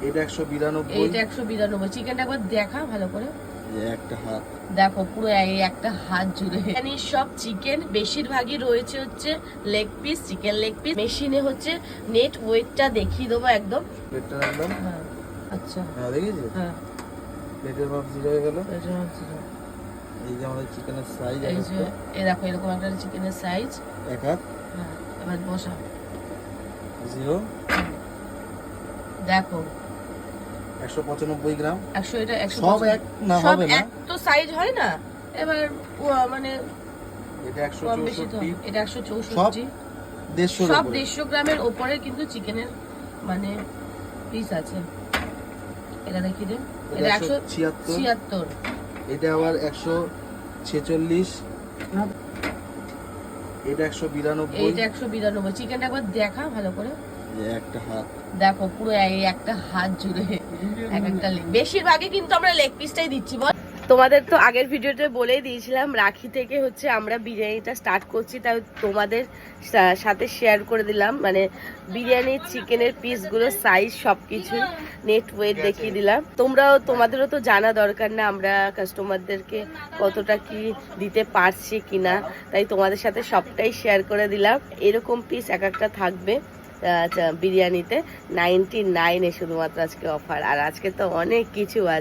এটা একশো বিরানব্বই। এইটা একশো বিরানব্বই। চিকেনটা একবার দেখা ভালো করে। একটা হাত। দেখো পুরো একটা হাত জুড়ে। এখানে সব চিকেন বেশিরভাগই রয়েছে হচ্ছে leg piece chicken leg piece মেশিনে হচ্ছে নেট ওয়েটটা দেখিয়ে দেবো একদম। রাখলাম হ্যাঁ আচ্ছা। হ্যাঁ দেখেছি হ্যাঁ। প্লেটের মাপ জিরো হয়ে গেল। এটা হচ্ছে যে- এই যে আমাদের চিকেনের সাইজ এই যে এই দেখো এরকম একটা চিকেনের সাইজ এক হাত। হ্যাঁ এবার বসা জিরো দেখো একশো পঁচানব্বই গ্রাম। একশো এটা একশো সব এক না হবে না। এক তো সাইজ হয় না? এবার মানে এটা একশো কম বেশি তো চৌষট্টি এটা একশো চৌষট্টি। দেড়শো সব দেড়শো গ্রামের ওপরে কিন্তু চিকেনের মানে পিস আছে। এটা দেখি দে এটা একশো ছিয়াত্তর। ছিয়াত্তর। এটা আবার একশো ছেচল্লিশ। এটা একশো বিরানব্বই। এইটা একশো বিরানব্বই। চিকেনটা একবার দেখা ভালো করে। একটা হাত। দেখো পুরো এই একটা হাত জুড়ে এক একটা। বেশিরভাগই কিন্তু আমরা লেগ পিসটাই দিচ্ছি বল। তোমাদের তো আগের ভিডিওতে বলেই দিয়েছিলাম রাখি থেকে হচ্ছে আমরা বিরিয়ানিটা স্টার্ট করছি তাই তোমাদের সাথে শেয়ার করে দিলাম। মানে বিরিয়ানির চিকেনের পিসগুলো সাইজ সব কিছু নেট ওয়েট দেখিয়ে দিলাম। তোমরাও তোমাদেরও তো জানা দরকার না আমরা কাস্টমারদেরকে কতটা কি দিতে পারছি কিনা তাই তোমাদের সাথে সবটাই শেয়ার করে দিলাম। এরকম পিস এক একটা থাকবে। বিরিয়ানিতে নাইনটি নাইনে শুধুমাত্র আজকে অফার আর আজকে তো অনেক কিছু আছে।